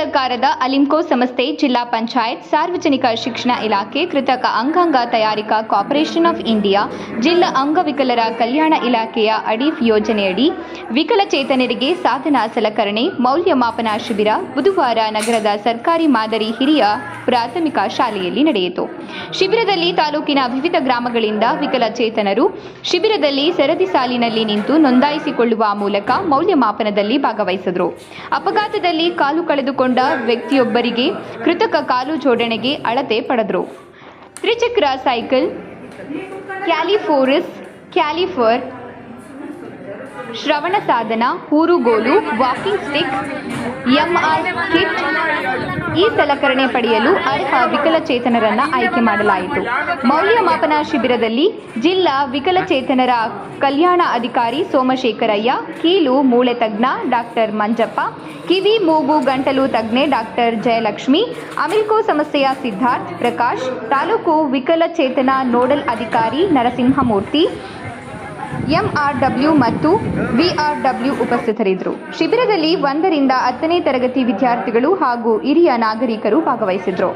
ಸರ್ಕಾರದ ಅಲಿಂಕೋ ಸಂಸ್ಥೆ, ಜಿಲ್ಲಾ ಪಂಚಾಯತ್, ಸಾರ್ವಜನಿಕ ಶಿಕ್ಷಣ ಇಲಾಖೆ, ಕೃತಕ ಅಂಗಾಂಗ ತಯಾರಿಕಾ ಕಾರ್ಪೊರೇಷನ್ ಆಫ್ ಇಂಡಿಯಾ, ಜಿಲ್ಲಾ ಅಂಗವಿಕಲರ ಕಲ್ಯಾಣ ಇಲಾಖೆಯ ಅಡಿಫ್ ಯೋಜನೆಯಡಿ ವಿಕಲಚೇತನರಿಗೆ ಸಾಧನ ಸಲಕರಣೆ, ಮೌಲ್ಯಮಾಪನ ಶಿಬಿರ ಬುಧವಾರ ನಗರದ ಸರ್ಕಾರಿ ಮಾದರಿ ಹಿರಿಯ ಪ್ರಾಥಮಿಕ ಶಾಲೆಯಲ್ಲಿ ನಡೆಯಿತು. ಶಿಬಿರದಲ್ಲಿ ತಾಲೂಕಿನ ವಿವಿಧ ಗ್ರಾಮಗಳಿಂದ ವಿಕಲಚೇತನರು ಶಿಬಿರದಲ್ಲಿ ಸರದಿ ಸಾಲಿನಲ್ಲಿ ನಿಂತು ನೋಂದಾಯಿಸಿಕೊಳ್ಳುವ ಮೂಲಕ ಮೌಲ್ಯಮಾಪನದಲ್ಲಿ ಭಾಗವಹಿಸಿದರು. ಅಪಘಾತದಲ್ಲಿ ಕಾಲು ಕಳೆದುಕೊಂಡ ವ್ಯಕ್ತಿಯೊಬ್ಬರಿಗೆ ಕೃತಕ ಕಾಲು ಜೋಡಣೆಗೆ ಅಳತೆ ಪಡೆದರು. ತ್ರಿಚಕ್ರ ಸೈಕಲ್, ಕ್ಯಾಲಿಫೋರಿಸ್, ಕ್ಯಾಲಿಫರ್, ಶ್ರವಣ ಸಾಧನ, ಊರುಗೋಲು, ವಾಕಿಂಗ್ ಸ್ಟಿಕ್, ಎಂಆರ್ ಕಿಟ್ ಈ ಸಲಕರಣೆ ಪಡೆಯಲು ಅರ್ಹ ವಿಕಲಚೇತನರನ್ನ ಆಯ್ಕೆ ಮಾಡಲಾಯಿತು. ಮೌಲ್ಯಮಾಪನ ಶಿಬಿರದಲ್ಲಿ ಜಿಲ್ಲಾ ವಿಕಲಚೇತನರ ಕಲ್ಯಾಣ ಅಧಿಕಾರಿ ಸೋಮಶೇಖರಯ್ಯ, ಕೀಲು ಮೂಳೆ ತಜ್ಞ ಡಾಕ್ಟರ್ ಮಂಜಪ್ಪ, ಕಿವಿ ಮೂಗು ಗಂಟಲು ತಜ್ಞೆ ಡಾಕ್ಟರ್ ಜಯಲಕ್ಷ್ಮಿ, ಅಮಿಲ್ಕೋ ಸಂಸ್ಥೆಯ ಸಿದ್ಧಾರ್ಥ್ ಪ್ರಕಾಶ್, ತಾಲೂಕು ವಿಕಲಚೇತನ ನೋಡಲ್ ಅಧಿಕಾರಿ ನರಸಿಂಹಮೂರ್ತಿ ಎಂಆರ್ಡಬ್ಲ್ಯೂ ಮತ್ತು ವಿಆರ್ಡಬ್ಲ್ಯೂ ಉಪಸ್ಥಿತರಿದ್ದರು. ಶಿಬಿರದಲ್ಲಿ ಒಂದರಿಂದ ಹತ್ತನೇ ತರಗತಿ ವಿದ್ಯಾರ್ಥಿಗಳು ಹಾಗೂ ಹಿರಿಯ ನಾಗರಿಕರು ಭಾಗವಹಿಸಿದ್ರು